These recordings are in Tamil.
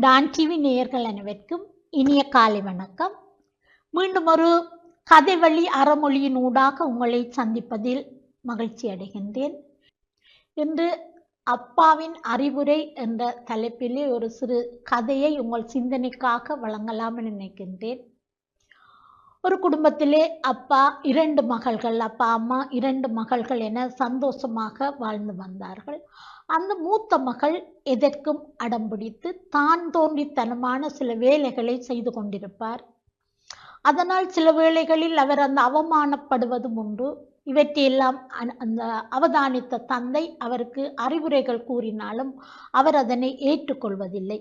டான் டிவி நேயர்கள் அனைவருக்கும் இனிய காலை வணக்கம். மீண்டும் ஒரு கதை வழி அறமொழியின் ஊடாக உங்களை சந்திப்பதில் மகிழ்ச்சி அடைகின்றேன். இன்று அப்பாவின் அறிவுரை என்ற தலைப்பிலே ஒரு சிறு கதையை உங்கள் சிந்தனைக்காக வழங்கலாம் நினைக்கின்றேன். ஒரு குடும்பத்திலே அப்பா இரண்டு மகள்கள் அப்பா அம்மா இரண்டு மகள்கள் என சந்தோஷமாக வாழ்ந்து வந்தார்கள். அந்த மூத்த மகள் எதற்கும் அடம்பிடித்து தான் தோன்றித்தனமான சில வேலைகளை செய்து கொண்டிருப்பார். அதனால் சில வேளைகளில் அவர் அந்த அவமானப்படுவதும் உண்டு. இவற்றையெல்லாம் அந்த அவதானித்த தந்தை அவருக்கு அறிவுரைகள் கூறினாலும் அவர் அதனை ஏற்றுக்கொள்வதில்லை.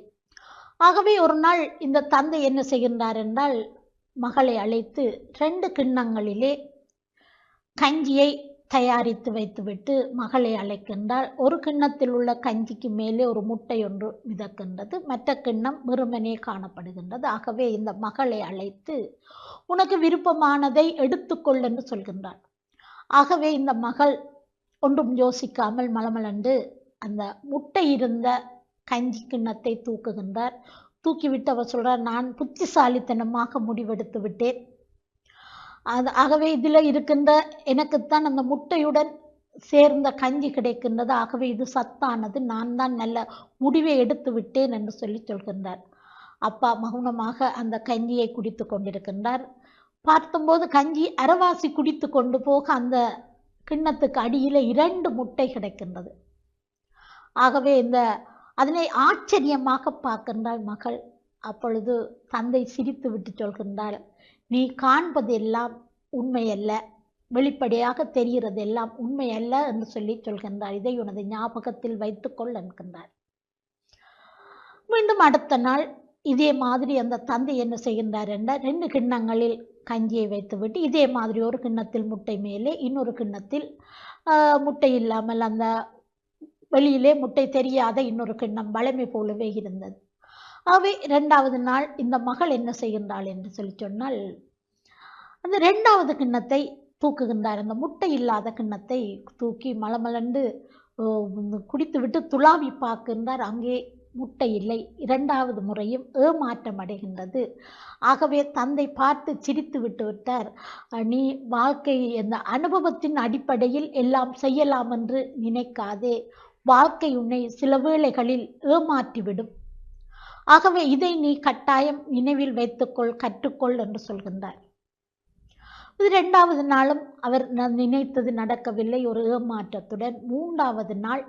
ஆகவே ஒரு நாள் இந்த தந்தை என்ன செய்கின்றார் என்றால் மகளை அழைத்து ரெண்டு கிண்ணங்களிலே கஞ்சியை தயாரித்து வைத்துவிட்டு மகளை அழைக்கின்றால் ஒரு கிண்ணத்தில் உள்ள கஞ்சிக்கு மேலே ஒரு முட்டை ஒன்று மிதக்கின்றது. மற்ற கிண்ணம் வெறுமனே காணப்படுகின்றது. ஆகவே இந்த மகளை அழைத்து உனக்கு விருப்பமானதை எடுத்துக்கொள் என்று சொல்கின்றாள். ஆகவே இந்த மகள் ஒன்றும் யோசிக்காமல் மலமலண்டு அந்த முட்டை இருந்த கஞ்சி கிண்ணத்தை தூக்குகின்றார். தூக்கிவிட்டு அவர் சொல்கிறார் நான் புத்திசாலித்தனமாக முடிவெடுத்து விட்டேன். அது ஆகவே இதில் இருக்கின்ற எனக்குத்தான் அந்த முட்டையுடன் சேர்ந்த கஞ்சி கிடைக்கின்றது. ஆகவே இது சத்தானது. நான் தான் நல்ல முடிவை எடுத்து விட்டேன் என்று சொல்லி சொல்கின்றார். அப்பா மௌனமாக அந்த கஞ்சியை குடித்து கொண்டிருக்கின்றார். பார்த்தபோது கஞ்சி அரவாசி குடித்து கொண்டு போக அந்த கிண்ணத்துக்கு அடியில் இரண்டு முட்டை கிடைக்கின்றது. ஆகவே இந்த அதனை ஆச்சரியமாக பார்க்கின்றாள் மகள். அப்பொழுது தந்தை சிரித்து விட்டு சொல்கின்றாள் நீ காண்பதெல்லாம் உண்மையல்ல. வெளிப்படையாக தெரிகிறது எல்லாம் உண்மையல்ல என்று சொல்லி சொல்கின்றார். இதை உனது ஞாபகத்தில் வைத்துக்கொள் என்கின்றார். மீண்டும் அடுத்த நாள் இதே மாதிரி அந்த தந்தை என்ன செய்கின்றார் என்றால் ரெண்டு கிண்ணங்களில் கஞ்சியை வைத்துவிட்டு இதே மாதிரி ஒரு கிண்ணத்தில் முட்டை மேலே இன்னொரு கிண்ணத்தில் முட்டை இல்லாமல் அந்த வெளியிலே முட்டை தெரியாத இன்னொரு கிண்ணம் வளமை போலவே இருந்தது. ஆகவே இரண்டாவது நாள் இந்த மகள் என்ன செய்கின்றாள் என்று சொல்லி சொன்னால் அந்த ரெண்டாவது கிண்ணத்தை தூக்குகின்றார். அந்த முட்டை இல்லாத கிண்ணத்தை தூக்கி மலமலண்டு குடித்துவிட்டு துளாவி பார்க்கின்றார். அங்கே முட்டை இல்லை. இரண்டாவது முறையும் ஏமாற்றம் அடைகின்றது. ஆகவே தந்தை பார்த்து சிரித்து விட்டு விட்டார். நீ வாழ்க்கை அந்த அனுபவத்தின் அடிப்படையில் எல்லாம் செய்யலாம் என்று நினைக்காதே. வாழ்க்கை உன்னை சில வேளைகளில் ஏமாற்றிவிடும். ஆகவே இதை நீ கட்டாயம் நினைவில் வைத்துக்கொள் கற்றுக்கொள் என்று சொல்கின்றார். இது ரெண்டாவது நாளும் அவர் நினைத்தது நடக்கவில்லை ஒரு ஏமாற்றத்துடன். மூன்றாவது நாள்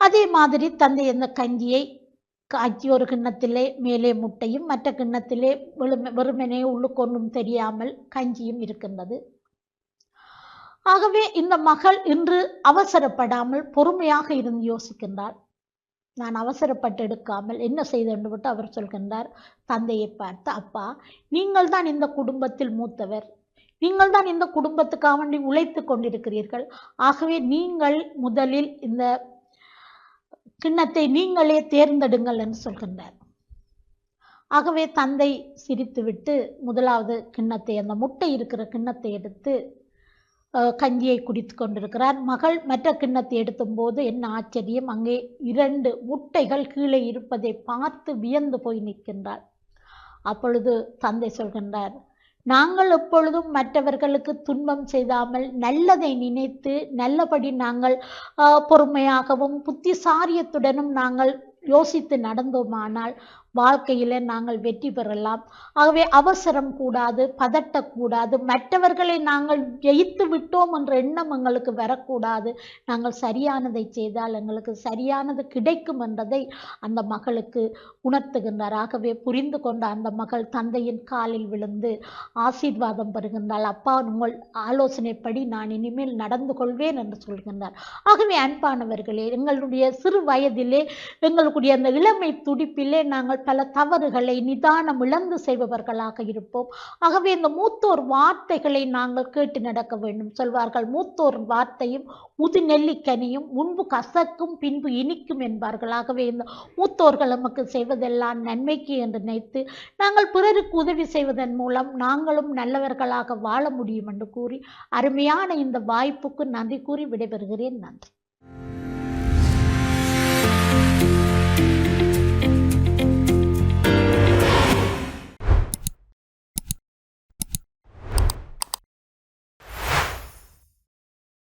அதே மாதிரி தந்தை அந்த கஞ்சியை காய்ச்சி ஒரு கிண்ணத்திலே மேலே முட்டையும் மற்ற கிண்ணத்திலே வெறும வெறுமனே உள்ளுக்கொன்றும் தெரியாமல் கஞ்சியும் இருக்கின்றது. ஆகவே இந்த மகள் இன்று அவசரப்படாமல் பொறுமையாக இருந்து யோசிக்கின்றார் நான் அவசரப்பட்டு எடுக்காமல் என்ன செய்தென்று விட்டு அவர் சொல்கின்றார். தந்தையை பார்த்து அப்பா நீங்கள் தான் இந்த குடும்பத்தில் மூத்தவர். நீங்கள் தான் இந்த குடும்பத்துக்காக வேண்டி உழைத்து கொண்டிருக்கிறீர்கள். ஆகவே நீங்கள் முதலில் இந்த கிண்ணத்தை நீங்களே தேர்ந்தெடுங்கள் என்று சொல்கின்றார். ஆகவே தந்தை சிரித்துவிட்டு முதலாவது கிண்ணத்தை அந்த முட்டை இருக்கிற கிண்ணத்தை எடுத்து கஞ்சியை குடித்து கொண்டிருக்கிறார். மகள் மற்ற கிண்ணத்தை எடுத்தும்போது என்ன ஆச்சரியம்? அங்கே இரண்டு முட்டைகள் கீழே இருப்பதை பார்த்து வியந்து போய் நிற்கின்றார் அப்பொழுது தந்தை சொல்கின்றார் நாங்கள் எப்பொழுதும் மற்றவர்களுக்கு துன்பம் செய்தாமல் நல்லதை நினைத்து நல்லபடி நாங்கள் பொறுமையாகவும் புத்திசாரியத்துடனும் நாங்கள் யோசித்து நடந்தோமானால் வாழ்க்கையில நாங்கள் வெற்றி பெறலாம். ஆகவே அவசரம் கூடாது பதட்டக்கூடாது மற்றவர்களை நாங்கள் ஜெயித்து விட்டோம் என்ற எண்ணம் எங்களுக்கு வரக்கூடாது. நாங்கள் சரியானதை செய்தால் எங்களுக்கு சரியானது கிடைக்கும் என்றதை அந்த மகளுக்கு உணர்த்துகின்றார். ஆகவே புரிந்து கொண்ட அந்த மகள் தந்தையின் காலில் விழுந்து ஆசீர்வாதம் பெறுகின்றாள். அப்பா உங்கள் ஆலோசனைப்படி நான் இனிமேல் நடந்து கொள்வேன் என்று சொல்கின்றார். ஆகவே அன்பானவர்களே எங்களுடைய சிறு வயதிலே எங்கள் எங்களுடைய அந்த இளமை துடிப்பிலே நாங்கள் பல தவறுகளை நிதானம் இழந்து செய்பவர்களாக இருப்போம். ஆகவே இந்த மூத்தோர் வார்த்தைகளை நாங்கள் கேட்டு நடக்க வேண்டும். சொல்வார்கள் மூத்தோர் வார்த்தையும் முது நெல்லிக்கனியும் முன்பு கசக்கும் பின்பு இனிக்கும் என்பார்கள். ஆகவே இந்த மூத்தோர்கள் நமக்கு செய்வதெல்லாம் நன்மைக்கு என்று நினைத்து நாங்கள் பிறருக்கு உதவி செய்வதன் மூலம் நாங்களும் நல்லவர்களாக வாழ முடியும் என்று கூறி அருமையான இந்த வாய்ப்புக்கு நன்றி கூறி விடைபெறுகிறேன். நன்றி.